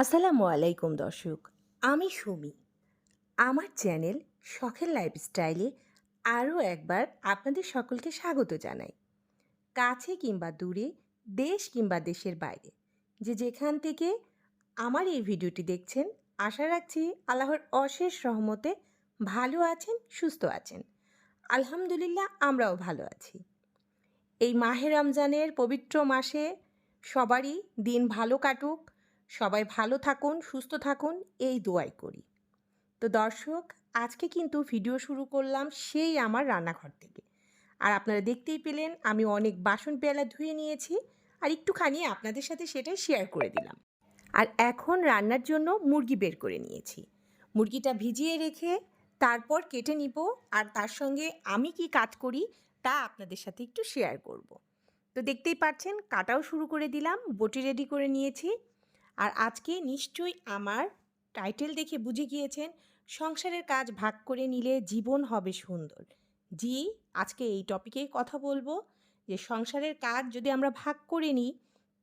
আসসালামু আলাইকুম দর্শক, আমি সুমি। আমার চ্যানেল শখের লাইফস্টাইলে আরও একবার আপনাদের সকলকে স্বাগত জানাই। কাছে কিংবা দূরে, দেশ কিংবা দেশের বাইরে, যে যেখান থেকে আমার এই ভিডিওটি দেখছেন, আশা রাখছি আল্লাহর অশেষ রহমতে ভালো আছেন, সুস্থ আছেন। আলহামদুলিল্লাহ, আমরাও ভালো আছি। এই মাহে রমজানের পবিত্র মাসে সবারই দিন ভালো কাটুক সবাই ভালো থাকুন, সুস্থ থাকুন, এই দোয়াই করি। তো দর্শক, আজকে কিন্তু ভিডিও শুরু করলাম সেই আমার রান্নাঘর থেকে। আর আপনারা দেখতেই পেলেন, আমি অনেক বাসন পেয়ালা ধুয়ে নিয়েছি আর একটুখানি আপনাদের সাথে সেটাই শেয়ার করে দিলাম। আর এখন রান্নার জন্য মুরগি বের করে নিয়েছি। মুরগিটা ভিজিয়ে রেখে তারপর কেটে নিব আর তার সঙ্গে আমি কি কাজ করি তা আপনাদের সাথে একটু শেয়ার করব। তো দেখতেই পাচ্ছেন, কাটাও শুরু করে দিলাম, বটি রেডি করে নিয়েছি। আর আজকে নিশ্চয়ই আমার টাইটেল দেখে বুঝে গিয়েছেন, সংসারের কাজ ভাগ করে নিলে জীবন হবে সুন্দর। জি, আজকে এই টপিকেই কথা বলব যে সংসারের কাজ যদি আমরা ভাগ করে নিই,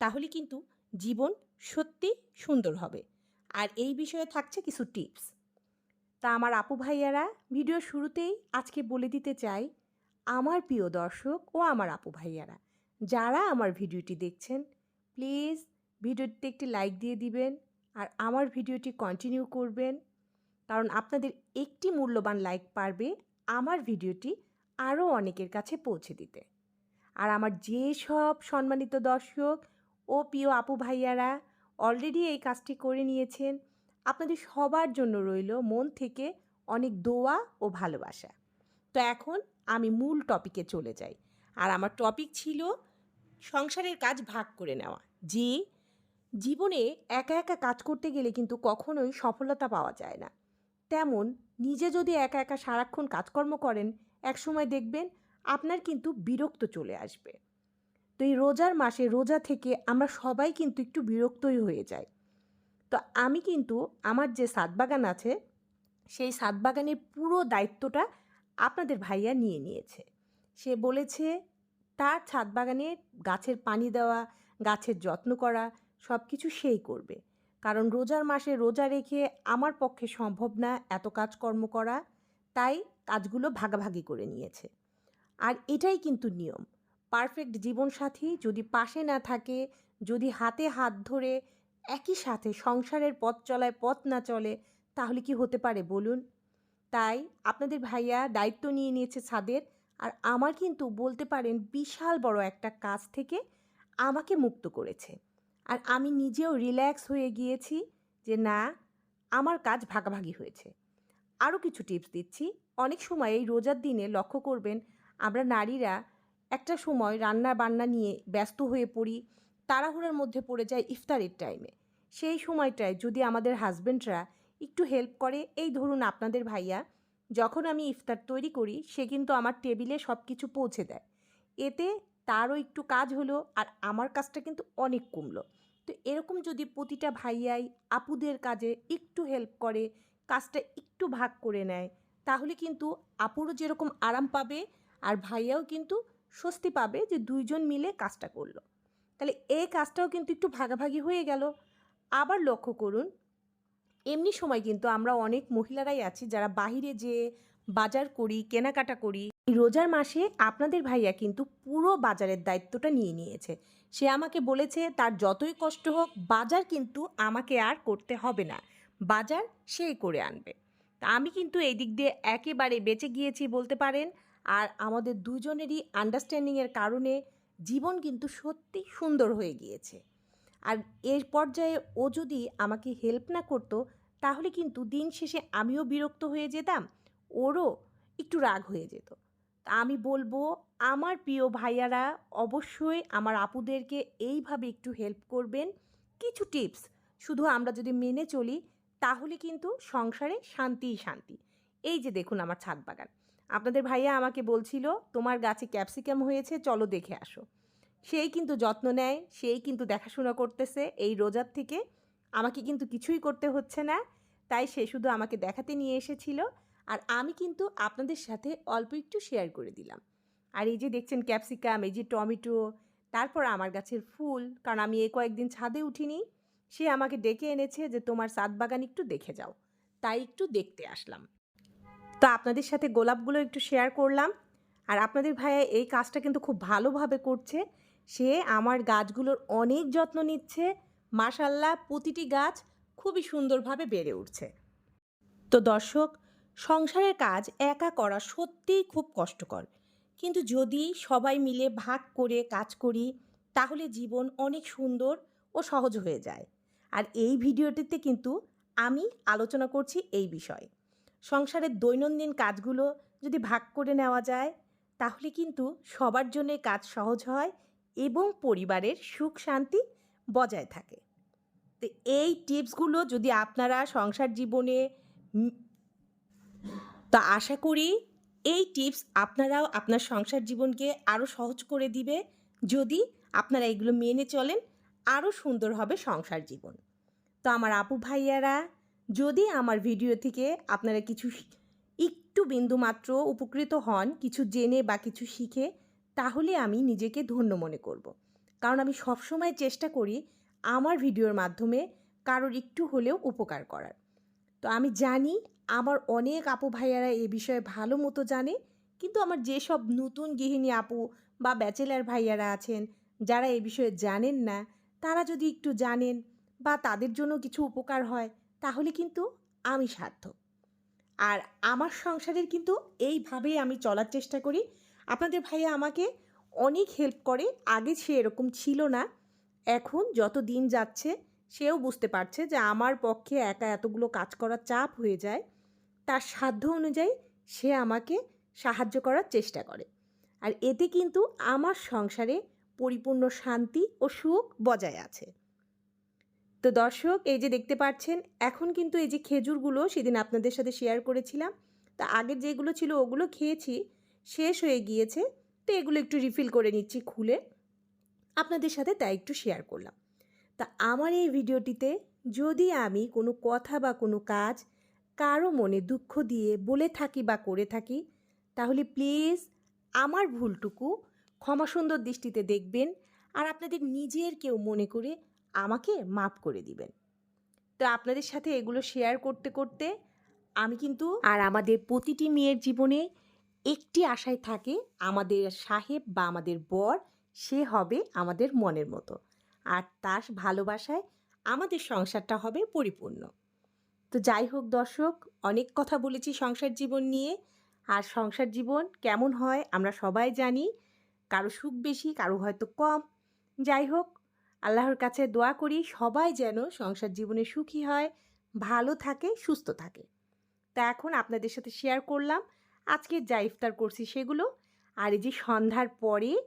তাহলে কিন্তু জীবন সত্যি সুন্দর হবে। আর এই বিষয়ে থাকছে কিছু টিপস তা আমার আপু ভাইয়ারা ভিডিও শুরুতেই আজকে বলে দিতে চাই, আমার প্রিয় দর্শক ও আমার আপু ভাইয়ারা, যারা আমার ভিডিওটি দেখছেন প্লিজ ভিডিওটিতে একটি লাইক দিয়ে দিবেন আর আমার ভিডিওটি কন্টিনিউ করবেন। কারণ আপনাদের একটি মূল্যবান লাইক পারবে আমার ভিডিওটি আরও অনেকের কাছে পৌঁছে দিতে। আর আমার যে সব সম্মানিত দর্শক ও প্রিয় আপু ভাইয়ারা অলরেডি এই কাজটি করে নিয়েছেন, আপনাদের সবার জন্য রইল মন থেকে অনেক দোয়া ও ভালোবাসা। তো এখন আমি মূল টপিকে চলে যাই। আর আমার টপিক ছিল সংসারের কাজ ভাগ করে নেওয়া। যে জীবনে একা একা কাজ করতে গেলে কিন্তু কখনোই সফলতা পাওয়া যায় না। তেমন নিজে যদি একা একা সারাক্ষণ কাজকর্ম করেন, একসময় দেখবেন আপনার কিন্তু বিরক্ত চলে আসবে। তো এই রোজার মাসে রোজা থেকে আমরা সবাই কিন্তু একটু বিরক্তই হয়ে যাই। তো আমি কিন্তু আমার যে সাত বাগান আছে, সেই সাত বাগানের পুরো দায়িত্বটা আপনাদের ভাইয়া নিয়ে নিয়েছে। সে বলেছে, তার ছাদ বাগানে গাছের পানি দেওয়া, গাছের যত্ন করা সব কিছু সেই করবে। কারণ রোজার মাসে রোজা রেখে আমার পক্ষে সম্ভব না এত কাজকর্ম করা, তাই কাজগুলো ভাগাভাগি করে নিয়েছে। আর এটাই কিন্তু নিয়ম। পারফেক্ট জীবনসাথী যদি পাশে না থাকে, যদি হাতে হাত ধরে একই সাথে সংসারের পথ চলায় পথ না চলে, তাহলে কি হতে পারে বলুন? তাই আপনাদের ভাইয়া দায়িত্ব নিয়ে নিয়েছে ছাদের, আর আমার কিন্তু বলতে পারেন বিশাল বড় একটা কাজ থেকে আমাকে মুক্ত করেছে। আর আমি নিজেও রিল্যাক্স হয়ে গিয়েছি যে না, আমার কাজ ভাগাভাগি হয়েছে। আরও কিছু টিপস দিচ্ছি। অনেক সময় এই রোজার দিনে লক্ষ্য করবেন, আমরা নারীরা একটা সময় রান্না বান্না নিয়ে ব্যস্ত হয়ে পড়ি, তাড়াহুড়োর মধ্যে পড়ে যায় ইফতারের টাইমে সেই সময়টায় যদি আমাদের হাজব্যান্ডরা একটু হেল্প করে, এই ধরুন আপনাদের ভাইয়া, যখন আমি ইফতার তৈরি করি, সে কিন্তু আমার টেবিলে সব কিছু পৌঁছে দেয়। এতে তারও একটু কাজ হলো আর আমার কাজটা কিন্তু অনেক কমলো। তো এরকম যদি প্রতিটা ভাইয়াই আপুদের কাজে একটু হেল্প করে, কাজটা একটু ভাগ করে নেয়, তাহলে কিন্তু আপুরও যেরকম আরাম পাবে আর ভাইয়াও কিন্তু স্বস্তি পাবে যে দুইজন মিলে কাজটা করল। তাহলে এই কাজটাও কিন্তু একটু ভাগাভাগি হয়ে গেল। আবার লক্ষ্য করুন, এমনি সময় কিন্তু আমরা অনেক মহিলারাই আছি যারা বাহিরে যেয়ে বাজার করি, কেনাকাটা করি। রোজার মাসে আপনাদের ভাইয়া কিন্তু পুরো বাজারের দায়িত্বটা নিয়ে নিয়েছে। সে আমাকে বলেছে, তার যতই কষ্ট হোক, বাজার কিন্তু আমাকে আর করতে হবে না। বাজার সেই করে আনবে। তা আমি কিন্তু এই দিক দিয়ে একেবারে বেঁচে গিয়েছি বলতে পারেন। আর আমাদের দুজনেরই আন্ডারস্ট্যান্ডিংয়ের কারণে জীবন কিন্তু সত্যি সুন্দর হয়ে গিয়েছে। আর এর পর্যায়ে ও যদি আমাকে হেল্প না করতো, তাহলে কিন্তু দিন শেষে আমিও বিরক্ত হয়ে যেতাম, ওরও একটু রাগ হয়ে যেত। আমি বলব, আমার প্রিয় ভাইয়ারা অবশ্যই আমার আপুদেরকে এইভাবে একটু হেল্প করবেন। কিছু টিপস শুধু আমরা যদি মেনে চলি, তাহলে কিন্তু সংসারে শান্তিই শান্তি। এই যে দেখুন আমার ছাদ বাগান। আপনাদের ভাইয়া আমাকে বলছিল, তোমার গাছে ক্যাপসিকাম হয়েছে, চলো দেখে আসো। সেই কিন্তু যত্ন নেয়, সেই কিন্তু দেখাশোনা করতেছে এই রোজার থেকে। আমাকে কিন্তু কিছুই করতে হচ্ছে না। তাই সে শুধু আমাকে দেখাতে নিয়ে এসেছিল। আমি কিন্তু আপনাদের সাথে অল্প একটু শেয়ার করে দিলাম। আর এই যে দেখছেন ক্যাপসিকাম এই যে টমেটো, তারপর আমার গাছের ফুল, কারণ আমি এই কয়েকদিন ছাদে উঠিনি, সে আমাকে ডেকে এনেছে যে তোমার সাত বাগান একটু দেখে যাও। তাই একটু দেখতে আসলাম। তো আপনাদের সাথে গোলাপগুলো একটু শেয়ার করলাম। আর আপনাদের ভাইয়া এই কাজটা কিন্তু খুব ভালোভাবে করছে। সে আমার গাছগুলোর অনেক যত্ন নিচ্ছে। মাশাল্লাহ প্রতিটি গাছ খুবই সুন্দরভাবে বেড়ে উঠছে। তো দর্শক সংসারের কাজ একা করা সত্যিই খুব কষ্টকর। কিন্তু যদি সবাই মিলে ভাগ করে কাজ করি, তাহলে জীবন অনেক সুন্দর ও সহজ হয়ে যায়। আর এই ভিডিওটিতে কিন্তু আমি আলোচনা করছি এই বিষয়ে। সংসারের দৈনন্দিন কাজগুলো যদি ভাগ করে নেওয়া যায়, তাহলে কিন্তু সবার জন্য কাজ সহজ হয় এবং পরিবারের সুখ শান্তি বজায় থাকে। তো এই টিপসগুলো যদি আপনারা সংসার জীবনে তো আশা করি এই টিপস আপনারাও আপনার সংসার জীবনকে আরও সহজ করে দিবে। যদি আপনারা এগুলো মেনে চলেন আরও সুন্দর হবে সংসার জীবন। তো আমার আপু ভাইয়ারা, যদি আমার ভিডিও থেকে আপনারা কিছু একটু বিন্দুমাত্র উপকৃত হন, কিছু জেনে বা কিছু শিখে, তাহলে আমি নিজেকে ধন্য মনে করব। কারণ আমি সবসময় চেষ্টা করি আমার ভিডিওর মাধ্যমে কারোর একটু হলেও উপকার করার। তো আমি জানি আমার অনেক আপু ভাইয়ারা এ বিষয়ে ভালো মতো জানে, কিন্তু আমার যেসব নতুন গৃহিণী আপু বা ব্যাচেলার ভাইয়ারা আছেন, যারা এ বিষয়ে জানেন না, তারা যদি একটু জানেন বা তাদের জন্য কিছু উপকার হয়, তাহলে কিন্তু আমি সার্থক। আর আমার সংসারের কিন্তু এইভাবেই আমি চলার চেষ্টা করি। আপনাদের ভাইয়া আমাকে অনেক হেল্প করে, আগে সে এরকম ছিল না, এখন যত দিন যাচ্ছে, সেও বুঝতে পারছে যে আমার পক্ষে একা এতগুলো কাজ করার চাপ হয়ে যায়। তার সাধ্য অনুযায়ী সে আমাকে সাহায্য করার চেষ্টা করে। আর এতে কিন্তু আমার সংসারে পরিপূর্ণ শান্তি ও সুখ বজায় আছে। তো দর্শক, এই যে দেখতে পাচ্ছেন, এখন কিন্তু এই যে খেজুরগুলো সেদিন আপনাদের সাথে শেয়ার করেছিলাম। তা আগের যেগুলো ছিল ওগুলো খেয়েছি, শেষ হয়ে গিয়েছে। তো এগুলো একটু রিফিল করে নিচ্ছি খুলে। আপনাদের সাথে তাই একটু শেয়ার করলাম। তা আমার এই ভিডিওটিতে যদি আমি কোনো কথা বা কোনো কাজ কারও মনে দুঃখ দিয়ে বলে থাকি বা করে থাকি, তাহলে প্লিজ আমার ভুলটুকু ক্ষমা সুন্দর দৃষ্টিতে দেখবেন আর আপনাদের নিজের কেউ মনে করে আমাকে মাফ করে দিবেন। তো আপনাদের সাথে এগুলো শেয়ার করতে করতে আমি কিন্তু আর আমাদের প্রতিটি মেয়ের জীবনে একটি আশায় থাকে, আমাদের সাহেব বা আমাদের বর সে হবে আমাদের মনের মতো। আর তার ভালোবাসায় আমাদের সংসারটা হবে পরিপূর্ণ। তো যাই হোক দর্শক, অনেক কথা বলেছি সংসার জীবন নিয়ে। আর সংসার জীবন কেমন হয় আমরা সবাই জানি। কারও সুখ বেশি, কারও হয়তো কম। যাই হোক, আল্লাহর কাছে দোয়া করি সবাই যেন সংসার জীবনে সুখী হয়, ভালো থাকে, সুস্থ থাকে। তা এখন আপনাদের সাথে শেয়ার করলাম। আজকে যা ইফতার করছি সেগুলো। আর এই যে সন্ধ্যার পরে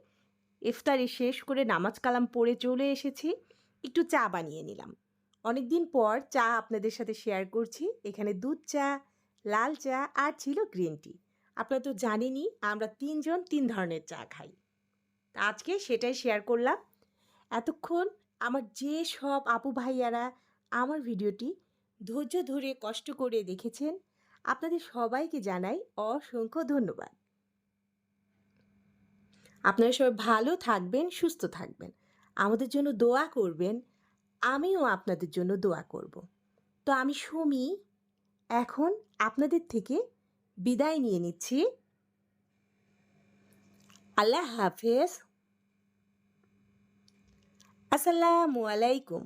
ইফতারি শেষ করে নামাজ কালাম পড়ে চলে এসেছি। একটু চা বানিয়ে নিলাম। অনেক দিন পর চা আপনাদের সাথে শেয়ার করছি। এখানে দুধ চা, লাল চা আর ছিল গ্রিন টি আপনারা তো জানেনই, আমরা তিনজন তিন ধরনের চা খাই। আজকে সেটাই শেয়ার করলাম। এতক্ষণ আমার যে সব আপু ভাইয়ারা আমার ভিডিওটি ধৈর্য ধরে কষ্ট করে দেখেছেন, আপনাদের সবাইকে জানাই অসংখ্য ধন্যবাদ। আপনারা সবাই ভালো থাকবেন, সুস্থ থাকবেন। আমাদের জন্য দোয়া করবেন আমিও আপনাদের জন্য দোয়া করব। তো আমি সুমি, এখন আপনাদের থেকে বিদায় নিয়ে নিচ্ছি। আল্লাহ হাফেজ। আসসালামু আলাইকুম।